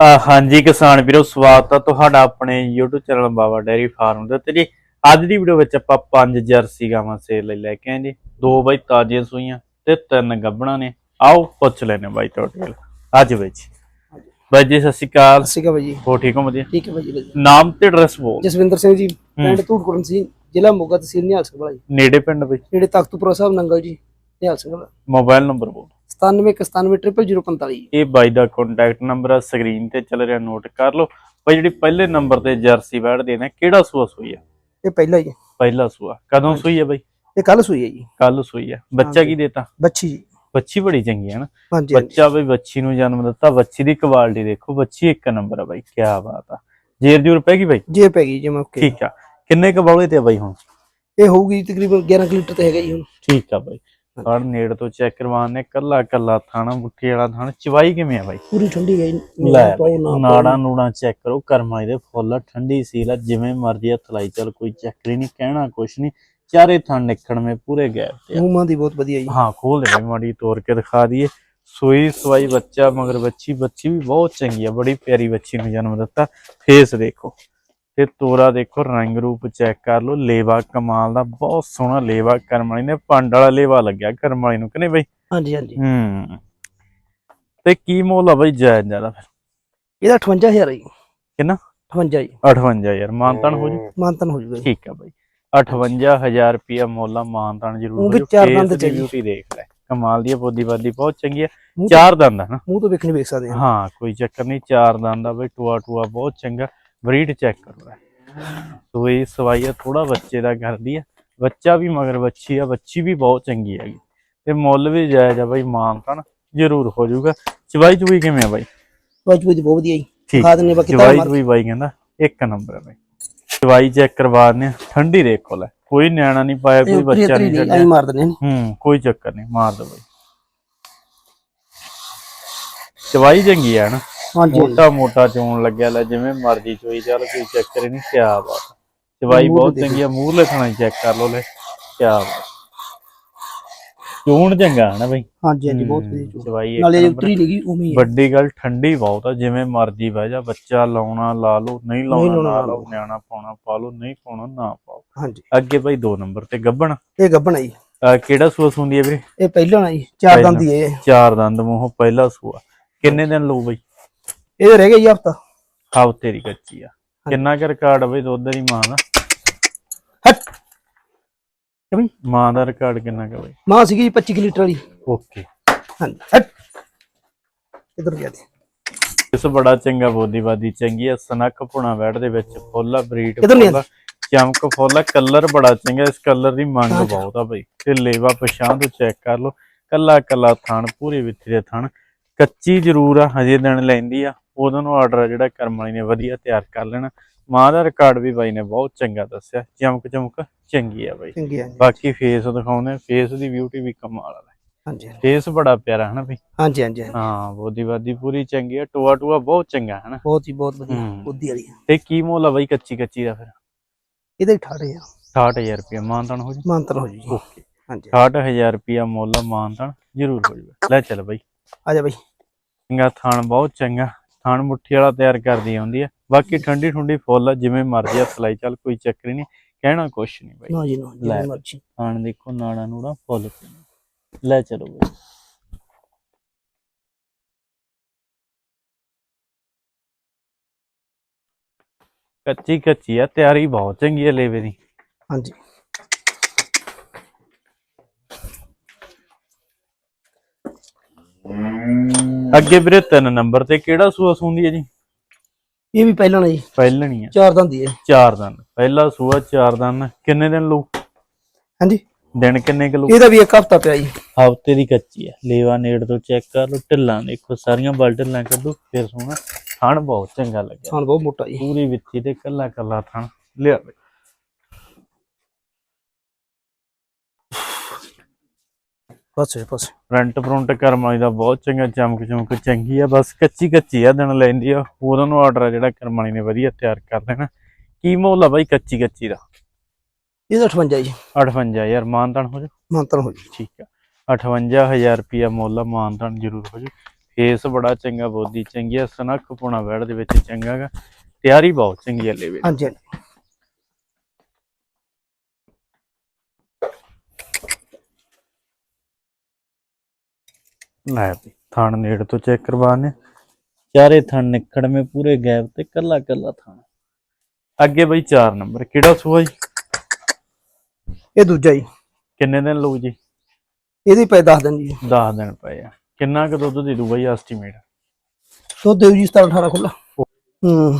ਹਾਂਜੀ ਕਿਸਾਨ ਵੀਰੋ ਸਵਾਗਤ ਹੈ ਤੁਹਾਡਾ ਆਪਣੇ YouTube channel Baba dairy farm ਦੇ ਉੱਤੇ। ਜੀ ਅੱਜ ਦੀ ਵੀਡੀਓ ਵਿੱਚ ਆਪਾਂ ਪੰਜ ਜਰਸੀ ਗਾਵਾਂ ਸੇਲ ਲਈ ਲੈ ਕੇ ਆਏ ਜੀ। ਦੋ ਬਾਈ ਤਾਜ਼ੀਆਂ ਸੂਈਆਂ ਤੇ ਤਿੰਨ ਗੱਬਣਾ ਨੇ। ਆਓ ਪੁੱਛ ਲੈਨੇ ਬਾਈ ਟੋਟਲ ਅੱਜ ਵਿੱਚ ਬਾਈ ਜੀ ਸਤਿ ਸ਼੍ਰੀ ਅਕਾਲ। ਸਤਿ ਸ਼੍ਰੀ ਅਕਾਲ ਜੀ। ਹੋ ਠੀਕ ਹੋ ਵਧੀਆ? ਠੀਕ ਹੈ ਭਾਜੀ ਵਧੀਆ। ਨਾਮ ਤੇ ਐਡਰੈਸ ਬੋਲ। ਜਸਵਿੰਦਰ ਸਿੰਘ ਜੀ ਪਿੰਡ ਧੂੜਕੁਰਨ ਸਿੰਘ ਜ਼ਿਲ੍ਹਾ ਮੋਗਾ ਤਹਿਸੀਲ ਨਿਹਾਲ ਸਿੰਘ ਵਾਲਾ ਜੀ। ਨੇੜੇ ਪਿੰਡ ਬਈ? ਨੇੜੇ ਤਖਤਪੁਰਾ ਸਾਹਿਬ ਨੰਗਲ ਜੀ ਨਿਹਾਲ ਸਿੰਘ ਵਾਲਾ। ਮੋਬਾਈਲ ਨੰਬਰ ਬੋਲ। 97919045 ਇਹ ਬਾਈ ਦਾ ਕੰਟੈਕਟ ਨੰਬਰ ਆ ਸਕਰੀਨ ਤੇ ਚੱਲ ਰਿਹਾ ਨੋਟ ਕਰ ਲਓ। ਬਾਈ ਜਿਹੜੀ ਪਹਿਲੇ ਨੰਬਰ ਤੇ ਜਰਸੀ ਬੈਠਦੇ ਨੇ ਕਿਹੜਾ ਸੂਆ ਸੂਈ ਆ? ਇਹ ਪਹਿਲਾ ਜੀ ਪਹਿਲਾ ਸੂਆ। ਕਦੋਂ ਸੂਈ ਆ ਬਾਈ? ਇਹ ਕੱਲ ਸੂਈ ਹੈ ਜੀ। ਕੱਲ ਸੂਈ ਆ। ਬੱਚਾ ਕੀ ਦੇਤਾ? ਬੱਚੀ ਜੀ। ਬੱਚੀ ਬੜੀ ਚੰਗੀ ਹੈ ਨਾ। ਬੱਚਾ ਬਈ ਬੱਚੀ ਨੂੰ ਜਨਮ ਦਿੱਤਾ ਬੱਚੀ ਦੀ ਕੁਆਲਿਟੀ ਦੇਖੋ ਬੱਚੀ ਇੱਕ ਨੰਬਰ ਆ ਬਾਈ ਕੀ ਬਾਤ ਆ। ਜੇਰ ਜੂਰ ਪੈ ਗਈ ਬਾਈ? ਜੇ ਪੈ ਗਈ ਜੀ ਮੈਂ ਓਕੇ ਠੀਕ ਆ। ਕਿੰਨੇ ਕ ਬੌਲੇ ਤੇ ਆ ਬਾਈ ਹੁਣ? ਇਹ ਹੋਊਗੀ ਤਕਰੀਬਨ 11 ਕੁ ਲੀਟਰ ਤੇ ਹੈਗਾ ਜੀ ਹੁਣ। ਠੀਕ ਆ ਬਾਈ। ਫੜ ਨੇੜ ਤੋਂ ਚੈੱਕ ਕਰਵਾਉਣੇ ਕੱਲਾ ਕੱਲਾ ਥਾਣਾ ਮੁੱਠੀ ਵਾਲਾ ਥਾਣਾ ਚਵਾਈ ਕਿਵੇਂ ਆ ਬਾਈ? ਪੂਰੀ ਠੰਡੀ ਹੈ ਜੀ। ਲੈ ਨਾ ਨਾੜਾ ਨੂੜਾ ਚੈੱਕ ਕਰੋ ਕਰਮਾਂ ਦੇ ਫੁੱਲ ਠੰਡੀ ਸੀਲ ਆ ਜਿਵੇਂ ਮਰਜ਼ੀ ਹੱਥ ਲਾਈ ਚੱਲ ਕੋਈ ਚੱਕਰੀ ਨਹੀਂ ਕਹਿਣਾ ਕੁਛ ਨਹੀਂ ਚਾਰੇ ਥਣ ਨਿਕਣਵੇਂ ਪੂਰੇ ਗੈਪ ਤੇ ਆ। ਮੂੰਹਾਂ ਦੀ ਬਹੁਤ ਵਧੀਆ ਜੀ। ਹਾਂ ਖੋਲ ਦੇ ਮਾੜੀ ਤੋੜ ਕੇ ਦਿਖਾ ਦਈਏ। ਸੂਈ ਸਵਾਈ ਬੱਚਾ ਮਗਰ ਬੱਚੀ ਬੱਚੀ ਵੀ ਬਹੁਤ ਚੰਗੀ ਆ ਬੜੀ ਪਿਆਰੀ ਬੱਚੀ ਨੂੰ ਜਨਮ ਦਿੱਤਾ। ਫੇਸ ਦੇਖੋ। ਤੇ ਤੋਰਾ ਦੇਖੋ ਰੰਗ ਰੂਪ ਚੈੱਕ ਕਰ ਲਓ। ਲੇਵਾ ਕਮਾਲ ਦਾ ਬਹੁਤ ਸੋਹਣਾ ਲੇਵਾ ਕਰਮ ਵਾਲੀ ਨੇ। ਪੰਡ ਵਾਲਾ ਲੇਵਾ ਲੱਗਿਆ ਕਰਮ ਵਾਲੀ ਨੂੰ ਕਨੇ ਬਈ? ਹਾਂਜੀ ਹਾਂਜੀ। ਹੂੰ। ਤੇ ਕੀ ਮੁੱਲ ਆ ਬਈ ਜਾਇਜ਼ ਜ਼ਿਆਦਾ ਫਿਰ? ਇਹਦਾ 58000 ਹੈ ਜੀ। ਕਿੰਨਾ? 58 ਜੀ। 58 ਯਾਰ ਮਾਨਤਨ ਹੋ ਜੂ? ਮਾਨਤਨ ਹੋ ਜੂਗਾ ਜੀ। ਠੀਕ ਆ ਬਈ। 58000 ਰੁਪਿਆ ਮੁੱਲ ਆ ਮਾਨਤਨ ਉਹ ਜ਼ਰੂਰ ਵੀ ਹੋ ਚਾਰ ਦੰਦ ਦੀ ਚ ਜੀ। ਬਿਊਟੀ ਦੇਖ ਲੈ। ਕਮਾਲ ਦੀ ਬੋਦੀ ਬਾਦੀ ਬਹੁਤ ਚੰਗੀ ਆ। ਮੂੰਹ ਚਾਰ ਦੰਦ ਆ ਨਾ। ਮੂੰਹ ਤੋਂ ਵੇਖਣੀ ਵੇਖ ਸਕਦੇ। ਹਾਂ ਹਾਂ ਕੋਈ ਚੱਕਰ ਨਹੀਂ ਚਾਰ ਦੰਦ ਆ ਬਈ ਟੂਆ ਟੂਆ ਬਹੁਤ ਚੰਗਾ। ਬਰੀਡ ਚੈੱਕ ਕਰੋ। ਸੋਈ ਸਵਾਈਆ ਥੋੜਾ ਬੱਚੇ ਦਾ ਕਰਦੀ ਆ। ਬੱਚਾ ਵੀ ਮਗਰ ਬੱਚੀ ਆ ਬੱਚੀ ਵੀ ਬਹੁਤ ਚੰਗੀ ਹੈਗੀ। ਤੇ ਮੁੱਲ ਵੀ ਜਾਇਜ਼ ਆ ਬਈ ਮਾਨਤਨ ਜ਼ਰੂਰ ਹੋ ਜਾਊਗਾ। ਚਵਾਈ ਚੁਈ ਕਿਵੇਂ ਆ ਬਾਈ? ਵਾਜਪੂਤ ਦੀ ਬਹੁਤ ਵਧੀਆ ਜੀ। ਠੀਕ। ਖਾ ਦਿੰਨੇ ਬਾਕੀ ਤਾਂ ਚਵਾਈ ਚੁਈ ਬਾਈ ਕਹਿੰਦਾ ਇੱਕ ਨੰਬਰ ਹੈ ਬਾਈ। ਚਵਾਈ ਚੈੱਕ ਕਰਵਾ ਦਿੰਦੇ ਆ ਠੰਡੀ ਲੈ। ਕੋਈ ਨਿਆਣਾ ਨਹੀਂ ਪਾਇਆ ਕੋਈ ਬੱਚਾ ਨਹੀਂ ਛੱਡਿਆ। ਮਾਰ ਦਿੰਨੇ ਨੇ। ਹੂੰ ਕੋਈ ਚੱਕਰ ਨਹੀਂ ਮਾਰ ਦੋ ਬਾਈ। ਚਵਾਈ ਚੰਗੀ ਆ ਨਾ। ਹਾਂਜੀ ਮੋਟਾ ਮੋਟਾ ਚੋਣ ਲੱਗਿਆ ਲੈ ਜਿਵੇਂ ਮਰਜ਼ੀ ਚੋਈ ਚੱਲ ਕੋਈ ਚੱਕਰ ਨਹੀਂ ਕਿਆ ਬਾਤ। ਮੂੰਹ ਬਹੁਤ ਚੰਗੀ ਆ ਮੂੰਹ ਲਿਖਣਾ ਚੈੱਕ ਕਰ ਲੋ ਲੈ ਕਿਆ ਬਾਤ। ਚੋਣ ਚੰਗਾ ਹੈ ਨਾ ਬਈ? ਹਾਂਜੀ ਹਾਂਜੀ ਬਹੁਤ ਵਧੀਆ ਚੂੜਾ। ਚਵਾਈ ਇੱਕ ਨਾਲੇ ਨੰਬਰ। ਉਤਰੀ ਗਈ ਉਵੇਂ ਹੀ ਹੈ ਵੱਡੀ ਗੱਲ ਠੰਡੀ ਬਹੁਤ ਆ ਜਿਵੇਂ ਮਰਜ਼ੀ ਬਹਿ ਜਾ ਬੱਚਾ ਲਾਉਣਾ ਲਾ ਲਓ ਨਹੀਂ ਲਾਉਣਾ ਲਾਉਣਾ, ਲਾ ਲਾ ਲਓ ਨਿਆਣਾ ਪਾਉਣਾ ਪਾ ਲਓ ਨਹੀਂ ਪਾਉਣਾ ਨਾ ਪਾਓ। ਹਾਂਜੀ। ਅੱਗੇ ਭਾਈ ਦੋ ਨੰਬਰ ਤੇ ਗੱਬਣ। ਇਹ ਜੀ। ਅਹ ਕਿਹੜਾ ਸੂਆ ਸੁੰਦੀ ਹੈ ਵੀਰੇ? ਇਹ ਪਹਿਲਾਂ ਨਾ ਜੀ ਚਾਰ ਪਹਿਲਾਂ। ਦੰਦ ਹੈ ਇਹ। ਚਾਰ ਦੰਦ ਮੂੰਹ ਪਹਿਲਾ ਸੂਆ। ਕਿੰਨੇ ਦਿਨ ਲਊ ਬਈ? ਇਹਦੇ ਰਹਿ ਜੀ ਹਫਤਾ। ਹਫ਼ਤੇ ਦੀ ਕੱਚੀ ਆ। ਕਿੰਨਾ ਕੁ ਰਿਕਾਰਡ ਬਈ ਦੁੱਧ ਦੀ ਮਾਂ ਦਾ? ਹਟ। ਕਿਵੇਂ ਮਾਂ ਦਾ ਰਿਕਾਰਡ ਕਿੰਨਾ ਕੁ ਬਈ? ਮਾਂ ਸੀਗੀ ਜੀ 25 ਕੁ ਲੀਟਰ ਵਾਲੀ। ਓਕੇ। ਹਾਂਜੀ ਹਟ। ਇਧਰ ਗਿਆ ਤੇ ਇਸ ਬੜਾ ਚੰਗਾ ਬੋਦੀਵਾਦੀ ਚੰਗੀ ਆ ਸਨਕ ਪੁਣਾ ਵੈੜ ਦੇ ਵਿੱਚ ਫੁੱਲਾ ਬਰੀਡ ਫੁੱਲਾ ਚਮਕ ਫੁੱਲਾ ਕਲਰ ਬੜਾ ਚੰਗਾ ਇਸ ਕਲਰ ਦੀ ਮੰਗ ਬਹੁਤ ਆ ਬਈ। ਤੇ ਲੇਵਾ ਪਛਾਣ ਤੋਂ ਚੈੱਕ ਕਰ ਲਓ ਕੱਲਾ ਕੱਲਾ ਥਣ ਪੂਰੇ ਵਿੱਥੀ ਦੇ ਥਣ। ਕੱਚੀ ਜ਼ਰੂਰ ਆ ਹਜੇ ਦਿਨ ਲੈਂਦੀ ਆ। ਉਹਦੋਂ ਨੂੰ ਆਰਡਰ ਜਿਹੜਾ ਕਰਮ ਵਾਲੀ ਨੇ ਵਧੀਆ ਤਿਆਰ ਕਰ ਲੈਣਾ। ਮਾਂ ਦਾ ਰਿਕਾਰਡ ਵੀ ਬਾਈ ਨੇ ਬਹੁਤ ਚੰਗਾ ਦੱਸਿਆ। ਚਮਕ ਚਮਕ ਚੰਗੀ ਆ ਬਾਈ। ਚੰਗੀ ਬਾਕੀ ਫੇਸ ਦਿਖਾਉਂਦੇ ਫੇਸ ਦੀ ਬਿਊਟੀ ਵੀ ਕਮਾਲ ਆ। ਹਾਂਜੀ ਫੇਸ ਬੜਾ ਪਿਆਰਾ ਹੈ ਨਾ ਬਈ? ਹਾਂਜੀ ਹਾਂਜੀ ਹਾਂਜੀ। ਹਾਂ ਬੋਦੀਵਾਦੀ ਪੂਰੀ ਚੰਗੀ ਆ। ਟੋਆ ਟੋਆ ਬਹੁਤ ਚੰਗਾ ਹੈ ਨਾ ਬਹੁਤ ਹੀ ਬਹੁਤ ਵਧੀਆ। ਹੂੰ। ਬੁੱਧੀ ਵਾਲੀ। ਤੇ ਕੀ ਮੁੱਲ ਆ ਬਾਈ ਕੱਚੀ ਕੱਚੀ ਦਾ ਫਿਰ? ਇਹਦੇ 18 ਆ 68000 ਰੁਪਇਆ ਮਾਨਤਨ ਹੋ ਜੀ? ਮਾਨਤਨ ਹੋ ਜੂ ਜੀ। ਓਕੇ। ਹਾਂਜੀ। 68000 ਰੁਪਇਆ ਮੁੱਲ ਆ। ਮਾਨਤਨ ਜ਼ਰੂਰ ਹੋ ਜਾਊਗਾ ਲੈ ਚੱਲ ਬਾਈ। ਆ ਜਾ ਬਾਈ। ਚੰਗਾ ਥਾਣ ਬਹੁਤ ਚੰਗਾ। ਥਾਣ ਮੁੱਠੀ ਵਾਲਾ ਤਿਆਰ ਕਰਦੀ ਆਉਂਦੀ ਆ। ਬਾਕੀ ਠੰਡੀ ਠੰਡੀ ਫੁੱਲ ਆ ਜਿਵੇਂ ਮਰਜ਼ੀ ਲਾਈ ਚੱਲ ਕੋਈ ਚੱਕਰ ਹੀ ਨਹੀਂ। ਕਹਿਣਾ ਕੁਛ ਨਹੀਂ ਬਾਈ। ਨਾ ਜੀ ਨਾ ਲੈ। ਜਿਵੇਂ ਮਰਜ਼ੀ। ਥਾਣ ਦੇਖੋ ਨਾੜਾ ਨੂੜਾ ਫੁੱਲ। ਲੈ ਚਲੋ ਬਾਈ। ਕੱਚੀ ਕੱਚੀ ਆ ਤਿਆਰੀ ਬਹੁਤ ਚੰਗੀ ਆ ਲੇਵੇ ਦੀ। ਹਾਂਜੀ। ਅੱਗੇ ਵੀਰੇ ਤਿੰਨ ਨੰਬਰ ਤੇ ਕਿਹੜਾ ਸੂਆ ਸੁੰਦੀ ਹੈ ਜੀ? ਇਹ ਵੀ ਪਹਿਲਾਂ ਨਾ ਜੀ ਪਹਿਲਣੀ ਆ ਚਾਰ ਦੰਦ ਹੀ ਹੈ। ਚਾਰ ਦਿਨ ਪਹਿਲਾ ਸੂਆ ਚਾਰ ਦਿਨ ਕਿੰਨੇ ਦਿਨ ਲਊ? ਹਾਂਜੀ। ਦਿਨ ਕਿੰਨੇ ਕੁ ਲਊ? ਇਹਦਾ ਵੀ ਇੱਕ ਹਫਤਾ ਪਿਆ ਜੀ। ਹਫ਼ਤੇ ਦੀ ਕੱਚੀ ਆ ਲੇਵਾ ਨੇੜ ਤੋਂ ਚੈੱਕ ਕਰ ਲਓ। ਢਿੱਲਾਂ ਦੇਖੋ ਸਾਰੀਆਂ ਬਲ ਢਿੱਲਾਂ ਕੱਢੋ। ਫਿਰ ਸੋਹਣਾ ਥਣ ਬਹੁਤ ਚੰਗਾ ਲੱਗਿਆ। ਥਾਨ ਬਹੁਤ ਮੋਟਾ ਜੀ। ਪੂਰੀ ਵਿੱਥੀ ਤੇ ਕੱਲਾ ਕੱਲਾ ਥਣ। ਲਿਆ ਬਈ। ਬਸ ਬਸ। ਫਰੰਟ ਫਰੰਟ ਕਰਮ ਵਾਲੀ ਦਾ ਬਹੁਤ ਚੰਗਾ ਚਮਕ ਚਮਕ ਚੰਗੀ ਆ ਬਸ ਕੱਚੀ ਕੱਚੀ ਆ ਦਿਨ ਲੈਂਦੀ ਆ। ਉਹਨਾਂ ਨੂੰ ਆਰਡਰ ਆ ਜਿਹੜਾ ਕਰਮ ਵਾਲੀ ਨੇ ਵਧੀਆ ਤਿਆਰ ਕਰ ਦੇਣਾ ਕੀ ਮੁੱਲ ਆ ਬਾਈ ਕੱਚੀ ਕੱਚੀ ਦਾ? ਇਹਦਾ 58 ਜੀ। 58000 ਮਾਨਤਨ ਹੋ ਜਾ ਮਾਨਤਨ ਹੋ ਜੂ ਠੀਕ ਆ। 58000 ਰੁਪਿਆ ਮੁੱਲ ਆ ਮਾਨਤਨ ਜ਼ਰੂਰ ਹੋ ਜੂ ਫੇਸ ਬੜਾ ਚੰਗਾ ਬੋਦੀ ਚੰਗੀ ਆ ਸਨੱਖ ਪੁਣਾ ਵੜ ਦੇ ਵਿੱਚ ਚੰਗਾ ਗਾ। ਤਿਆਰੀ ਬਹੁਤ ਚੰਗੀ ਆ ਲੇਵੇ। ਹਾਂਜੀ ਹਾਂਜੀ। ਲੈ ਵੀ ਥਣ ਨੇੜ ਤੋਂ ਚੈੱਕ ਕਰਵਾਣੇ ਚਾਰੇ ਥਣ ਨਿਕੜਵੇਂ ਪੂਰੇ ਗੈਪ ਤੇ ਕੱਲਾ ਕੱਲਾ ਥਣ। ਅੱਗੇ ਬਈ 4 ਨੰਬਰ ਕਿਹੜਾ ਸੂਆ ਜੀ? ਇਹ ਦੂਜਾ ਜੀ। ਕਿੰਨੇ ਦਿਨ ਲਊ ਜੀ? ਇਹਦੀ ਪੈ ਦੱਸ ਦਿਨ ਜੀ। 10 ਦਿਨ ਪਏ ਆ। ਕਿੰਨਾ ਕੁ ਦੁੱਧ ਦੇ ਦੂ ਬਈ ਐਸਟੀਮੇਟ ਸੋ ਦਿਓ ਜੀ 17 18 ਖੁੱਲਾ ਹੂੰ।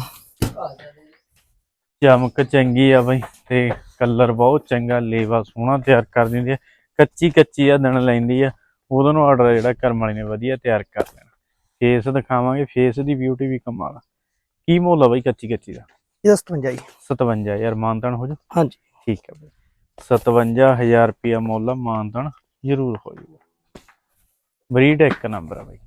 ਚਮਕ ਚੰਗੀ ਆ ਬਈ ਤੇ ਕਲਰ ਬਹੁਤ ਚੰਗਾ ਲੇਵਾ ਸੋਹਣਾ ਤਿਆਰ ਕਰ ਦਿੰਦੀ ਆ। ਕੱਚੀ ਕੱਚੀ ਆ ਦਿਨ ਲੈਂਦੀ ਆ। ਉਦੋਂ ਨੂੰ ਆਰਡਰ ਜਿਹੜਾ ਕਰਮ ਵਾਲੀ ਨੇ ਵਧੀਆ ਤਿਆਰ ਕਰ ਲੈਣਾ। ਫੇਸ ਦਿਖਾਵਾਂਗੇ ਫੇਸ ਦੀ ਬਿਊਟੀ ਵੀ ਕਮਾਲ ਆ। ਕੀ ਮੁੱਲ ਆ ਬਈ ਕੱਚੀ ਕੱਚੀ ਦਾ? ਇਹਦਾ 57 ਜੀ। 57000 ਮਾਨਤਨ ਹੋ ਜਾ? ਹਾਂਜੀ। ਠੀਕ ਹੈ ਬਈ। 57000 ਰੁਪਿਆ ਮੁੱਲ ਆ ਮਾਨਤਨ ਜ਼ਰੂਰ ਹੋ ਜਾਊਗਾ ਬਰੀਡ ਇੱਕ ਨੰਬਰ ਆ ਬਈ।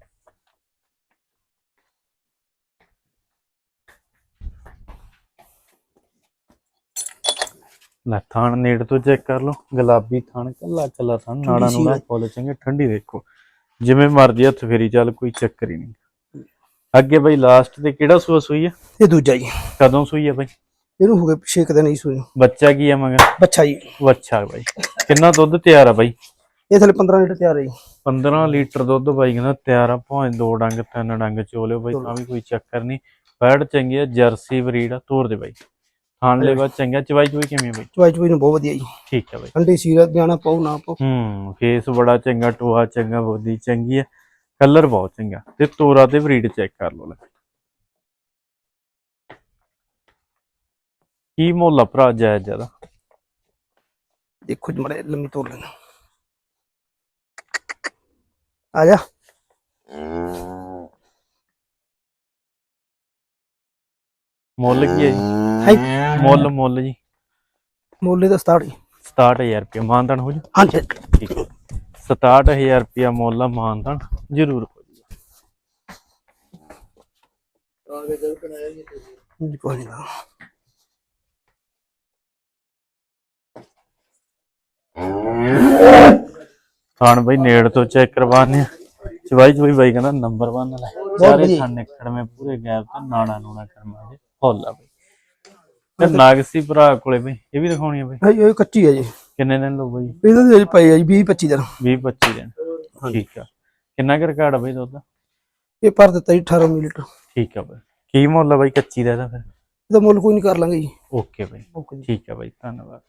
ਲੈ ਥਾਣ ਨੇੜ ਤੋਂ ਚੈੱਕ ਕਰ ਲਓ ਗੁਲਾਬੀ ਥਾਣ ਕੱਲਾ ਕੱਲਾ ਥਾਣ ਨਾੜਾ ਨੂੜਾ ਹੈ। ਫੁੱਲ ਚੰਗੇ ਠੰਡੀ ਦੇਖੋ ਜਿਵੇਂ ਮਰਜ਼ੀ ਹੱਥ ਫੇਰੀ ਚੱਲ ਕੋਈ ਚੱਕਰ ਹੀ ਨਹੀਂ। ਅੱਗੇ ਬਈ ਲਾਸਟ ਤੇ ਕਿਹੜਾ ਸੂਆ ਸੂਈ ਆ? ਇਹ ਦੂਜਾ ਜੀ। ਕਦੋਂ ਸੂਈ ਆ ਬਈ? ਇਹਨੂੰ ਹੋ ਗਏ 6 ਦਿਨ ਹੀ ਸੂਈ। ਨੂੰ। ਬੱਚਾ ਕੀ ਆ ਮਗਰ? ਬੱਚਾ ਜੀ। ਅੱਛਾ ਬਾਈ। ਕਿੰਨਾ ਦੁੱਧ ਤਿਆਰ ਆ ਬਾਈ? ਇਹ ਥਲੇ 15 ਲੀਟਰ ਤਿਆਰ ਹੈ ਜੀ। 15 ਲੀਟਰ ਦੁੱਧ ਬਾਈ ਕਹਿੰਦਾ ਤਿਆਰ ਆ ਭਾਵੇਂ ਦੋ ਡੰਗ ਤਿੰਨ ਡੰਗ ਚੋਲਿਓ ਬਾਈ ਤਾਂ ਵੀ ਕੋਈ ਚੱਕਰ ਨਹੀਂ। ਬੈਡ ਚੰਗੀ ਆ ਜਰਸੀ ਬਰੀਡ ਆ ਤੋਰ ਦੇ ਬਾਈ। ਖਾਣ ਲੈ ਬਾ ਚੰਗਾ। ਚਵਾਈ ਚਵਾਈ ਕਿਵੇਂ ਬਾਈ? ਚਵਾਈ ਚਵਾਈ ਨੂੰ ਬਹੁਤ ਵਧੀਆ ਜੀ। ਠੀਕ ਆ ਬਾਈ। ਠੰਡੀ ਸੀਰਤ ਜਾਣਾ ਪਾਉ ਨਾ ਪਾਉ ਹੂੰ ਫੇਸ ਬੜਾ ਚੰਗਾ ਟੋਆ ਚੰਗਾ ਬੋਦੀ ਚੰਗੀ ਆ। ਕਲਰ ਬਹੁਤ ਚੰਗਾ। ਤੇ ਤੋਰਾ ਤੇ ਬਰੀਡ ਚੈੱਕ ਕਰ ਲਓ ਲੈ। ਕੀ ਮੁੱਲ ਆ ਭਰਾ ਜਾਇਜ਼ ਜ਼ਿਆਦਾ ਦੇਖੋ ਜੀ ਮੜੇ ਲੰਮੀ ਤੋੜ ਲੈਣਾ ਆ ਜਾ। ਮੁੱਲ ਕੀ ਹੈ ਜੀ? ਹਾਈ ਮੁੱਲ ਮੁੱਲ ਜੀ। ਮੋਲੇ ਦਾ 67 ਜੀ। 67000 ਰੁਪਏ ਮਾਨਦਾਨ ਹੋ ਜੂ? ਹਾਂਜੀ ਠੀਕ ਹੈ। 67000 ਰੁਪਇਆ ਮੁੱਲ ਆ ਮਾਨਦਾਨ ਜ਼ਰੂਰ ਹੋ ਜੂਗਾ ਜੀ ਕੋਈ ਗਾ। ਥਾਣ ਬਈ ਨੇੜ ਤੋਂ ਚੈੱਕ ਕਰਵਾਉਂਦੇ ਆ। ਚਵਾਈ ਚਵਾਈ ਬਾਈ ਕਹਿੰਦਾ ਨੰਬਰ 1 ਲੈ। ਸਾਰੇ। ਥਾਣ ਨਿਕੜਵੇਂ ਪੂਰੇ ਗੈਪ ਤੇ ਨਾਣਾ ਨੂਣਾ ਕਰਮਾ ਜੇ ਬਈ। ਤੇ ਨਾਗਸੀ ਭਰਾ ਕੋਲੇ ਬਈ ਇਹ ਵੀ ਦਿਖਾਉਣੀ ਆ ਬਈ। ਹਾਈ ਇਹ ਕੱਚੀ ਹੈ ਜੀ। ਕਿੰਨੇ ਦਿਨ ਲਓ ਬਈ? ਇਹਦਾ ਤੇ ਪਈ ਹੈ ਜੀ 20 25 ਦਿਨ। 20 25 ਦਿਨ। ਠੀਕ ਆ। ਕਿੰਨਾ ਕੁ ਰਿਕਾਰਡ ਆ ਬਈ ਦੁੱਧ? ਇਹ ਭਰ ਦਿੱਤਾ ਜੀ 18 ਮਿਲੀਲੀਟਰ ਠੀਕ ਆ ਬਈ। ਕੀ ਮੁੱਲ ਆ ਬਈ ਕੱਚੀ ਦਾ ਇਹਦਾ ਫਿਰ? ਇਹਦਾ ਮੁੱਲ ਕੋਈ ਨਹੀਂ ਕਰ ਲਾਂਗੇ ਜੀ। ਓਕੇ ਬਈ। ਠੀਕ ਆ ਬਈ ਧੰਨਵਾਦ।